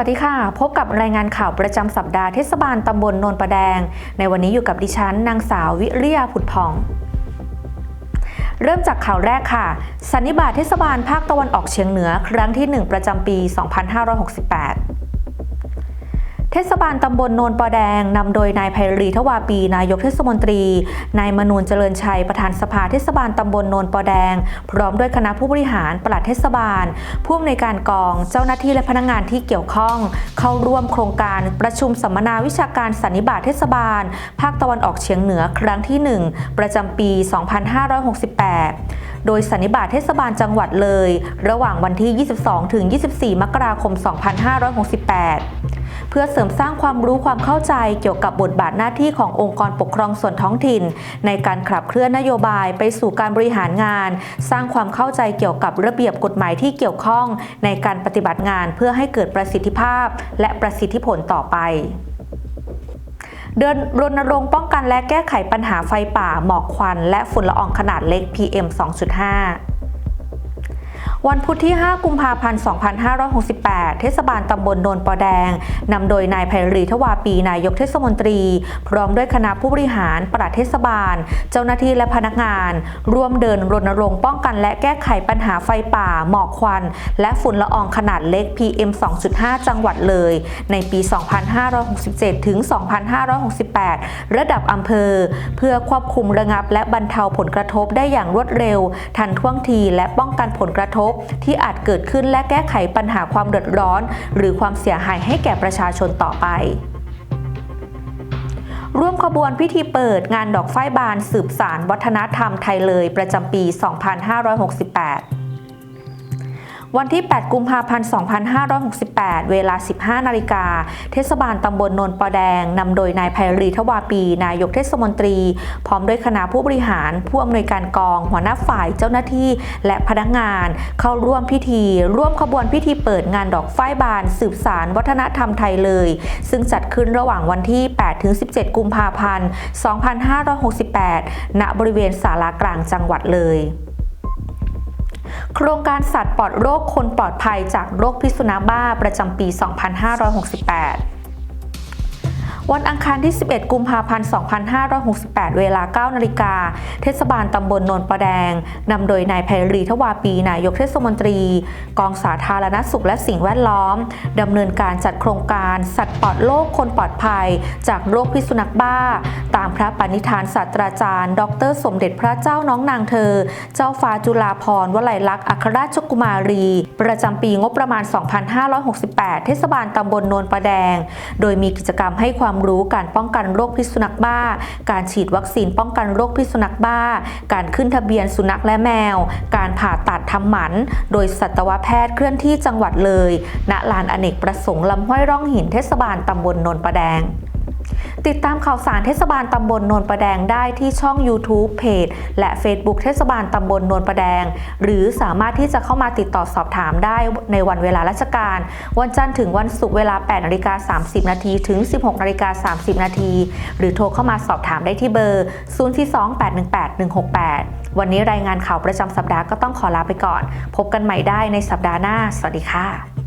สวัสดีค่ะ พบกับรายงานข่าวประจำสัปดาห์เทศบาลตำบลโนนประแดง ในวันนี้อยู่กับดิฉันนางสาววิริยาผุดพอง เริ่มจากข่าวแรกค่ะ สันนิบาตเทศบาลภาคตะวันออกเฉียงเหนือ ครั้งที่ 1 ประจำปี 2568 เทศบาลตำบลโนนปอแดงนำโดยนายไพรีทวาปี นายกเทศมนตรี นายมนูนเจริญชัยประธานสภาเทศบาลตำบลโนนปอแดง พร้อมด้วยคณะผู้บริหารปลัดเทศบาล ผู้อำนวยการกองเจ้าหน้าที่และพนักงานที่เกี่ยวข้อง เข้าร่วมโครงการประชุมสัมมนาวิชาการสันนิบาตเทศบาล ภาคตะวันออกเฉียงเหนือครั้งที่ 1 ประจำปี 2568โดยสันนิบาตเทศบาลจังหวัดเลย ระหว่างวันที่ 22 ถึง 24 มกราคม 2568 เพื่อเสริมสร้างความรู้ความเข้าใจเกี่ยวกับบทบาทหน้าที่ขององค์กรปกครองส่วนท้องถิ่น ในการขับเคลื่อนนโยบายไปสู่การบริหารงาน สร้างความเข้าใจเกี่ยวกับระเบียบกฎหมายที่เกี่ยวข้อง ในการปฏิบัติงานเพื่อให้เกิดประสิทธิภาพ และประสิทธิผลต่อไปเดินรณรงค์ป้องกันและแก้ไขปัญหาไฟป่า หมอกควัน และฝุ่นละอองขนาดเล็ก PM 2.5 วันพุธที่ 5 กุมภาพันธ์ 2568 เทศบาลตำบลโนนปอแดง นำโดยนายไพรีทวาปี นายกเทศมนตรี พร้อมด้วยคณะผู้บริหาร ปลัดเทศบาล เจ้าหน้าที่และพนักงาน ร่วมเดินรณรงค์ป้องกันและแก้ไขปัญหาไฟป่า หมอกควัน และฝุ่นละอองขนาดเล็ก PM 2.5 จังหวัดเลย ในปี 2567 ถึง 2568 ระดับอำเภอ เพื่อควบคุมระงับและบรรเทาผลกระทบได้อย่างรวดเร็ว ทันท่วงทีและป้องกันผลกระทบที่อาจเกิดขึ้นและแก้ไขปัญหาความเดือดร้อน หรือความเสียหายให้แก่ประชาชนต่อไปร่วมขบวนพิธีเปิดงานดอกไฟบานสืบสารวัฒนธรรมไทยเลยประจำปี 2568 วันที่ 8 กุมภาพันธ์ 2568 เวลา 15 นาฬิกา เทศบาลตำบลนนปอแดง นำโดยนายไพรีทวาปี นายกเทศมนตรี พร้อมด้วยคณะผู้บริหาร ผู้อำนวยการกอง หัวหน้าฝ่ายเจ้าหน้าที่ และพนักงาน เข้าร่วมพิธี ร่วมขบวนพิธีเปิดงานดอกไฟบาน สืบสารวัฒนธรรมไทยเลย ซึ่งจัดขึ้นระหว่างวันที่ 8 ถึง 17 กุมภาพันธ์ 2568 ณ บริเวณศาลากลางจังหวัดเลย โครงการสัตว์ปลอดโรคคนปลอดภัยจากโรคพิษสุนัขบ้าประจำปี 2568 วันอังคารที่ 11 กุมภาพันธ์ 2568 เวลา 9 นาฬิกา เทศบาลตำบลโนนประแดง นำโดยนายไพรีทวาปี นายกเทศมนตรี กองสาธารณสุขและสิ่งแวดล้อม ดำเนินการจัดโครงการสัตว์ปลอดโรคคนปลอดภัย จากโรคพิษสุนัขบ้า ตามพระปณิธานศาสตราจารย์ ดร สมเด็จพระเจ้าน้องนางเธอ เจ้าฟ้าจุฬาภรณ์วลัยลักษณ์อัครราชกุมารี ประจำปีงบประมาณ 2568 เทศบาลตำบลโนนประแดง โดยมีกิจกรรมให้ความรู้การป้องกันโรคพิษสุนัขบ้า การฉีดวัคซีนป้องกันโรคพิษสุนัขบ้า การขึ้นทะเบียนสุนัขและแมว การผ่าตัดทำหมัน โดยสัตวแพทย์เคลื่อนที่จังหวัดเลย ณ ลานอเนกประสงค์ลำห้วยร่องหินเทศบาลตำบลนนประแดง ติดตามข่าวสารเทศบาลตำบลโนนประแดงได้ที่ช่อง YouTube เพจ และ Facebook เทศบาลตำบลโนนประแดง หรือสามารถที่จะเข้ามาติดต่อสอบถามได้ในวันเวลาราชการ วันจันทร์ถึงวันศุกร์เวลา8นาฬิกา30นาทีถึง 16นาฬิกา30นาทีหรือโทรเข้ามาสอบถามได้ที่เบอร์ 042818168 วันนี้รายงานข่าวประจำสัปดาห์ก็ต้องขอลาไปก่อน พบกันใหม่ได้ในสัปดาห์หน้า สวัสดีค่ะ